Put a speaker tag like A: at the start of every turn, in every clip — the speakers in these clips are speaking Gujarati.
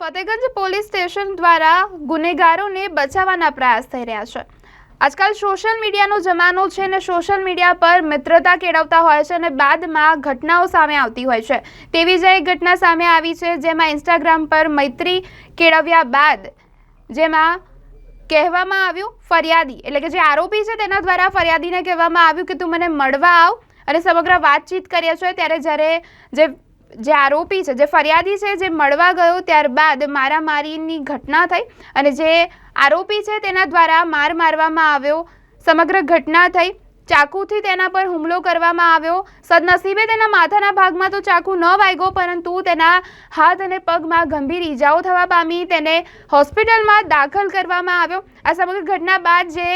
A: ફતેગંજ પોલીસ સ્ટેશન દ્વારા ગુનેગારોને બચાવવાના પ્રયાસ થઈ રહ્યા છે. આજકાલ સોશિયલ મીડિયાનો જમાનો છે અને સોશિયલ મીડિયા પર મિત્રતા કેળવતા હોય છે અને બાદમાં ઘટનાઓ સામે આવતી હોય છે. તેવી જ એક ઘટના સામે આવી છે જેમાં ઇન્સ્ટાગ્રામ પર મૈત્રી કેળવ્યા બાદ જેમાં કહેવામાં આવ્યું, ફરિયાદી. એટલે કે જે આરોપી છે તેના દ્વારા ફરિયાદીને કહેવામાં આવ્યું કે, તું મને મળવા આવ. અને સમગ્ર વાતચીત કરીએ છીએ ત્યારે જ્યારે જે જે આરોપી છે, જે ફરિયાદી છે, જે મળવા ગયો ત્યારબાદ મારામારીની ઘટના થઈ અને જે આરોપી છે તેના દ્વારા માર મારવામાં આવ્યો. સમગ્ર ઘટના થઈ ચાકુથી તેના પર હુમલો કરવામાં આવ્યો. સદનસીબે તેના માથાના ભાગમાં તો ચાકુ ન વાગ્યો, પરંતુ તેના હાથ અને પગમાં ગંભીર ઈજાઓ થવા પામી. તેને હોસ્પિટલમાં દાખલ કરવામાં આવ્યો. આ સમગ્ર ઘટના બાદ જે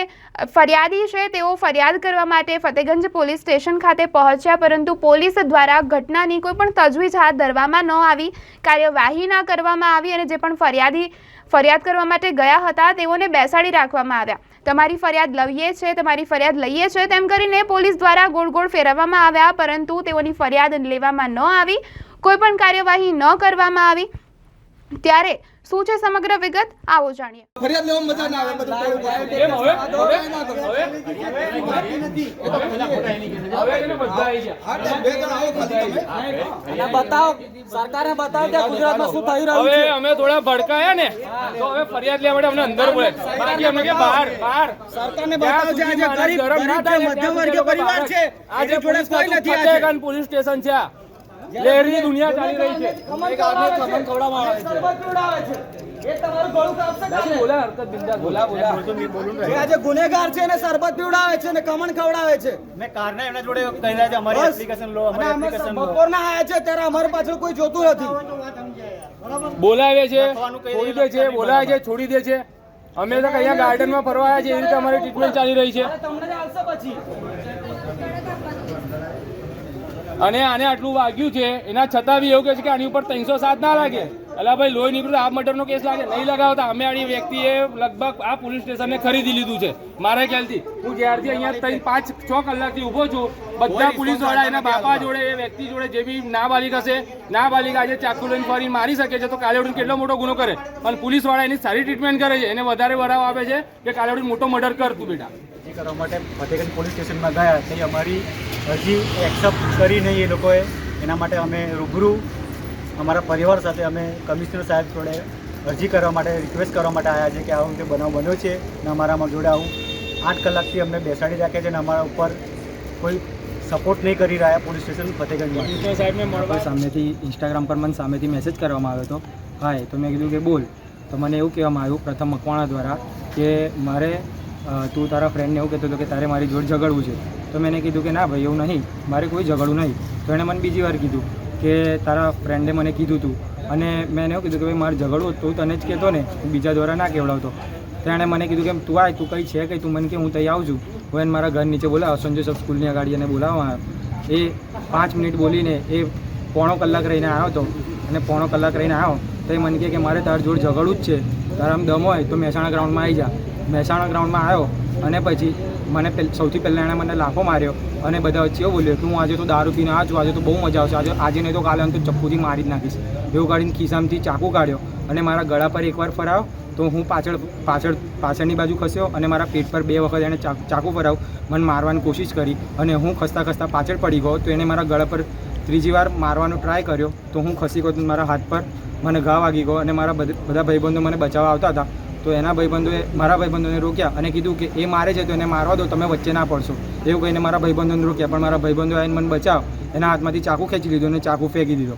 A: ફરિયાદી છે, તેઓ ફરિયાદ કરવા માટે ફતેગંજ પોલીસ સ્ટેશન ખાતે પહોંચ્યા, પરંતુ પોલીસ દ્વારા ઘટનાની કોઈ પણ તજવીજ હાથ ધરવામાં ન આવી. કાર્યવાહી ના કરવામાં આવી અને જે પણ ફરિયાદી ફરિયાદ કરવા માટે ગયા હતા, તેઓને બેસાડી રાખવામાં આવ્યા. તમારી ફરિયાદ લઈએ છે, તમારી ફરિયાદ લઈએ છે તેમ કરીને પોલીસ દ્વારા ગોળ ગોળ ફેરવવામાં આવ્યા, પરંતુ તેઓની ફરિયાદ લેવામાં ન આવી, કોઈ પણ કાર્યવાહી ન કરવામાં આવી. ત્યારે શું છે સમગ્ર વિગત? આવો જાણીએ.
B: ફરિયાદ લેવામાં મજા ના આવે બધું કરવું પડે.
C: કેમ હવે?
B: કાંઈ ના કરો.
C: હવે એને બધા આવી ગયા.
B: હા, તો બે જણ આવો ખાલી તમે.
D: અને બતાવો. સરકારે બતાવો કે ગુજરાતમાં શું થઈ રહ્યું
C: હવે
D: છે?
C: અમે થોડા ભડકાયા ને તો હવે ફરિયાદ લેવા માટે અમને અંદર બોલે બાકી અમે કે બહાર બહાર.
D: સરકારને બતાવો છે આજે ગરીબ મધ્યમ
C: વર્ગ
D: વર્ગીય પરિવાર છે
C: આજે થોડા
D: કોઈ નથી આજે.
C: પોલીસ સ્ટેશન છે આ. દુનિયા ચાલી રહી છે.
D: એક આદમી ખમણ ખવડાવવામાં આવે છે. એ તમારું ગળું કાપશે કાલે.
C: બોલા હરકત બિંદા બોલા બોલા.
D: જે આજે ગુનેગાર છે ને શરબત પીવડાવે છે ને કમણ ખવડાવે છે.
E: મે કારના એમના જોડે કહી છે અમારી. એપ્લિકેશન લો અમારી એપ્લિકેશન લો.
D: બપોરના આયા છે ત્યારે અમાર પાછળ કોઈ જોતું નથી.
C: બોલાવે છે છોડી દે છે બોલાવે છે છોડી દે છે. અમે તો અહીંયા ગાર્ડનમાં ફરવા આવ્યા છે એ રીતે અમારી ટ્રીટમેન્ટ ચાલી રહી છે.
D: તમને આવશે પછી?
C: અને આને આટલું વાગ્યું છે એના છતાં બી એવું કહે છે કે આની ઉપર ત્રણસો સાત ના લાગે. અલા ભાઈ લોહી નીકળ્યું આ મર્ડરનો કેસ લાગે. નહીં લગાવતા. અમે આની વ્યક્તિએ લગભગ આ પોલીસ સ્ટેશનને ખરીદી લીધું છે. મારા ખ્યાલથી. હું જ્યારથી અહીંયા ત્રણ પાંચ છ કલાકથી ઊભો છું બધા પોલીસવાળા એના બાપા જોડે એ વ્યક્તિ જોડે જે બી નાબાલિક હશે નાબાલિક આજે ચાકુ લઈને ફરી મારી શકે છે તો કાલે ઉઠીને કેટલો મોટો ગુનો કરે. પણ પોલીસવાળા એની સારી ટ્રીટમેન્ટ કરે છે. એને વધારે વરાવ આપે છે કે કાલે ઉઠીને મોટો મર્ડર કર તું બેટા.
E: અરજી કરવા માટે ફતેગંજ પોલીસ સ્ટેશનમાં ગયા. તે અમારી અરજી એક્સેપ્ટ કરી નહીં એ લોકોએ એના માટે અમે રૂબરૂ અમારા પરિવાર સાથે અમે કમિશનર સાહેબ જોડે અરજી કરવા માટે રિક્વેસ્ટ કરવા માટે આવ્યા છે કે આવું જે બનાવ બન્યો છે ને અમારામાં જોડે આવું આઠ કલાકથી અમને બેસાડી રાખે છે ને અમારા ઉપર કોઈ સપોર્ટ નહીં કરી રહ્યા પોલીસ સ્ટેશન ફતેગંજમાં
C: કમિશનર સાહેબને મળવા
F: સામેથી ઇન્સ્ટાગ્રામ પર મને સામેથી મેસેજ કરવામાં આવ્યો હતો. હાય તો મેં કીધું કે બોલ. તો મને એવું કહેવામાં આવ્યું પ્રથમ મકવાણા દ્વારા કે મારે તું તારા ફ્રેન્ડને એવું કહેતો હતો કે તારે મારી જોડે ઝઘડવું છે. તો મેં કીધું કે ના ભાઈ, એવું નહીં. મારે કોઈ ઝઘડવું નહીં. તો એણે મને બીજી વાર કીધું કે તારા ફ્રેન્ડે મને કીધું હતું અને મેં એવું કીધું કે ભાઈ, મારે ઝઘડવું તું તને જ કહેતો ને. બીજા દ્વારા ના કહેવડાવતો તો એણે મને કીધું કે તું આય, તું કઈ છે કંઈ? તું મને કે, હું ત્યાં આવું છું. હું એને મારા ઘર નીચે બોલાવો, સંજય સાહેબ સ્કૂલની ગાડી એને બોલાવવા એ પાંચ મિનિટ બોલીને એ પોણો કલાક રહીને આવ્યો હતો અને પોણો કલાક રહીને આવ્યો. તો એ મને કહે કે મારે તારા જોડે ઝઘડવું જ છે. તારા આમ દમ હોય તો મહેસાણા ગ્રાઉન્ડમાં આવી જા. મહેસાણા ગ્રાઉન્ડમાં આવ્યો અને પછી મને સૌથી પહેલાં એણે મને લાફો માર્યો અને બધા વચ્ચે એવું બોલ્યો કે હું આજે તો દારૂ પીને આ છું, આજે તો બહુ મજા આવશે, આજે આજે નહીં તો કાલે હું તો ચપ્પુથી મારી જ નાખીશ. એવું કાઢીને ખિસ્સામાંથી ચાકુ કાઢ્યો અને મારા ગળા પર એકવાર ફરાવ્યો તો હું પાછળ પાછળ, પાછળની બાજુ ખસ્યો અને મારા પેટ પર બે વખત એણે ચાકુ ફરાવ્યું મને મારવાની કોશિશ કરી અને હું ખસતા ખસતા પાછળ પડી ગયો તો એણે મારા ગળા પર ત્રીજી વાર મારવાનો ટ્રાય કર્યો તો હું ખસી ગયો મારા હાથ પર મને ઘા વાગી ગયો અને મારા બધા ભાઈબંધો મને બચાવવા આવતા હતા. તો એના ભાઈબંધોએ મારા ભાઈબંધોને રોક્યા અને કીધું કે એ મારે છે તો એને મારવા દો તમે વચ્ચે ના પડશો. એવું કહીને મારા ભાઈબંધોને રોક્યા પણ મારા ભાઈબંધો આવીને મને બચાવ એના હાથમાંથી ચાકુ ખેંચી લીધો અને ચાકુ ફેંકી દીધો.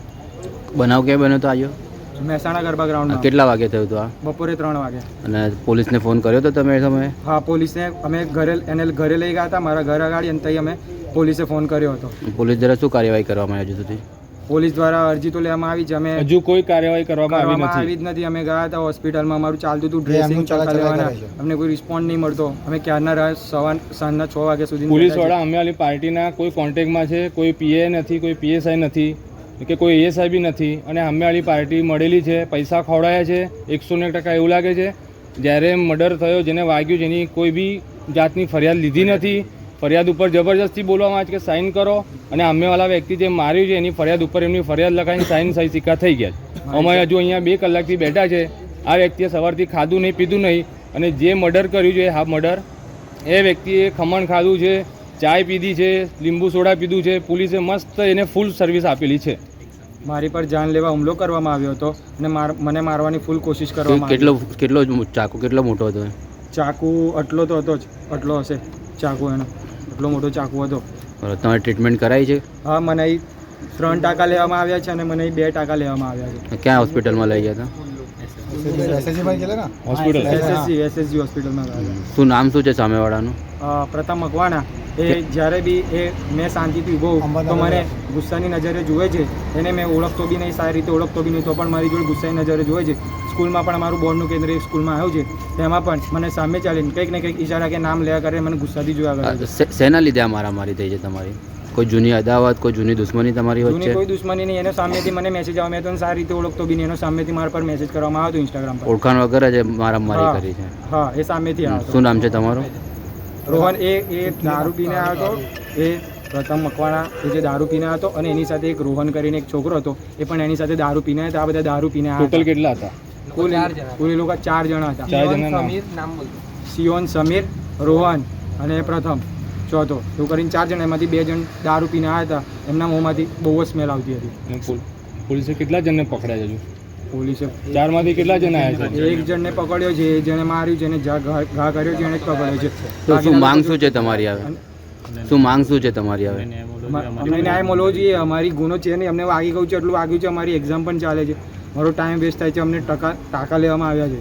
G: બનાવ ક્યાં બન્યો તો આવ્યો
F: મહેસાણા ગરબા ગ્રાઉન્ડ
G: કેટલા વાગે થયું હતું આ?
F: બપોરે ત્રણ વાગે.
G: અને પોલીસને ફોન કર્યો તો તમે સમયે?
F: હા પોલીસને અમે ઘરે એને ઘરે લઈ ગયા હતા મારા ઘર આગળ અને તઈ અમે પોલીસે ફોન કર્યો હતો.
G: પોલીસ દ્વારા શું કાર્યવાહી કરવામાં આવી સુધી
F: પોલીસ દ્વારા અરજી તો લેવામાં આવી છે. અમે
C: હજુ કોઈ કાર્યવાહી કરવામાં આવી
F: કરવામાં
C: નથી.
F: આવી જ નથી. અમે ગયા હતા હોસ્પિટલમાં. અમારું ચાલતું હતું ડ્રેસિંગ ચકા લેવાના અમને કોઈ રિસ્પોન્ડ નહીં મળતો. અમે ક્યારના રહ્યા? સવાર સાંજના છ વાગ્યા સુધી
C: પોલીસવાળા અમે વાળી પાર્ટીના કોઈ કોન્ટેક્ટમાં છે કોઈ પીએ નથી કોઈ પીએસઆઈ નથી કે કોઈ એએસઆઈ બી નથી. અને અમે વાળી પાર્ટી મળેલી છે પૈસા ખવડાયા છે એકસો ને ટકા એવું લાગે છે. જ્યારે મર્ડર થયો જેને વાગ્યું જેની કોઈ બી જાતની ફરિયાદ લીધી નથી ફરિયાદ ઉપર જબરજસ્તી બોલવામાં આવે છે કે સાઇન કરો. અને અમેવાળા વ્યક્તિ જે માર્યું છે એની ફરિયાદ ઉપર એમની ફરિયાદ લખાઈને સાઇન સહી સિક્કા થઈ ગયા છે. અમે હજુ અહીંયા બે કલાકથી બેઠા છે. આ વ્યક્તિએ સવારથી ખાધું નહીં પીધું નહીં. અને જે મર્ડર કર્યું છે હા મર્ડર એ વ્યક્તિએ ખમણ ખાધું છે ચાય પીધી છે લીંબુ સોડા પીધું છે. પોલીસે મસ્ત એને ફૂલ સર્વિસ આપેલી છે.
F: મારી પર જાન લેવા હુમલો કરવામાં આવ્યો હતો અને માર મને મારવાની ફૂલ કોશિશ કરવામાં
G: કેટલો કેટલો ચાકુ કેટલો મોટો હતો?
F: ચાકુ આટલો તો હતો જ આટલો હશે ચાકુ એનો. આટલો મોટો ચાકુ હતો.
G: બરાબર. તમારે ટ્રીટમેન્ટ કરાવી છે?
F: હા મને ત્રણ ટાંકા લેવામાં આવ્યા છે અને મને બે ટાંકા લેવામાં આવ્યા છે.
G: ક્યાં હોસ્પિટલમાં લઈ ગયા હતા?
C: હોસ્પિટલ
F: એસએસજી એસએસજી હોસ્પિટલમાં
G: શું નામ શું છે સામેવાળાનું?
F: પ્રથમ મકવાણા. એ જ્યારે બી એ મેં શાંતિથી ઊભો તો મને ગુસ્સાની નજરે જુએ છે. એને મેં ઓળખતો બી નહીં સારી રીતે ઓળખતો બી નહીં તો પણ મારી જોડે ગુસ્સાની નજરે જુએ છે. સ્કૂલમાં પણ અમારું બોર્ડનું કેન્દ્ર એક સ્કૂલમાં આવ્યું છે. તેમાં પણ મને સામે ચાલીને કંઈક ને કંઈક ઈશારા કે નામ લેવા કરે મને ગુસ્સાથી જોયા કરે
G: શેના લીધે આ મારામારી થઈ છે તમારી? કોઈ જૂની અદાવત કોઈ જૂની દુશ્મની તમારી વચ્ચે?
F: કોઈ દુશ્મની નહીં. એનો સામેથી મને મેસેજ આવે. મેં તો સારી રીતે ઓળખતો બી નહીં. એનો સામેથી મારા પર મેસેજ કરવામાં આવ્યો ઇન્સ્ટાગ્રામ પર.
G: ઓળખાણ વગર જ મારા
F: મારી
G: કરી છે.
F: હા એ સામેથી આવ્યો
G: શું નામ છે તમારું?
F: રોહન એ એ દારૂ પીને આવ્યો હતો. એ પ્રથમ મકવાણા એ જે દારૂ પીને હતો અને એની સાથે એક રોહન કરીને એક છોકરો હતો. એ પણ એની સાથે દારૂ પીને આવ્યા હતા. આ બધા દારૂ પીને
C: ટોટલ કેટલા હતા?
F: કુલ કુલ એ લોકો ચાર જણા હતા.
C: ચાર જણા નામ.
F: સિયોન સમીર રોહન અને પ્રથમ. ચોથો એવું કરીને ચાર જણ એમાંથી બે જણ દારૂ પીને આવ્યા હતા. એમના મોંમાંથી બહુ જ સ્મેલ આવતી હતી.
C: પોલીસે કેટલા જણને પકડ્યા છે હજુ?
F: પોલીસે
C: ચારમાંથી કેટલા જણ આવ્યા છે?
F: એક જણને પકડ્યો છે એ જેને માર્યું છે એને ઘા કર્યો છે એને જ પકડ્યો છે.
G: તો શું માંગ શું છે તમારી હવે શું માંગ શું છે તમારી હવે
F: મ- અમને ન્યાય મળવો જોઈએ. અમારી ગુનો છે નહીં. અમને વાગી ગયું છે એટલું વાગ્યું છે. અમારી એક્ઝામ પણ ચાલે છે. મારો ટાઈમ વેસ્ટ થાય છે. અમને ટકા ટાંકા લેવામાં આવ્યા છે.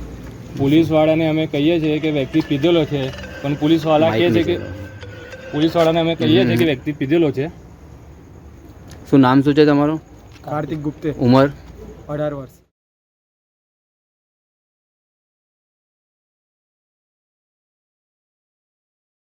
C: પોલીસવાળાને અમે કહીએ છીએ કે વ્યક્તિ પીધેલો છે પણ પોલીસવાળા કહે છે કે પોલીસવાળાને અમે કહીએ છીએ કે વ્યક્તિ પીધેલો છે.
G: શું નામ શું છે તમારું?
F: કાર્તિક ગુપ્તે.
G: ઉંમર?
F: અઢાર વર્ષ.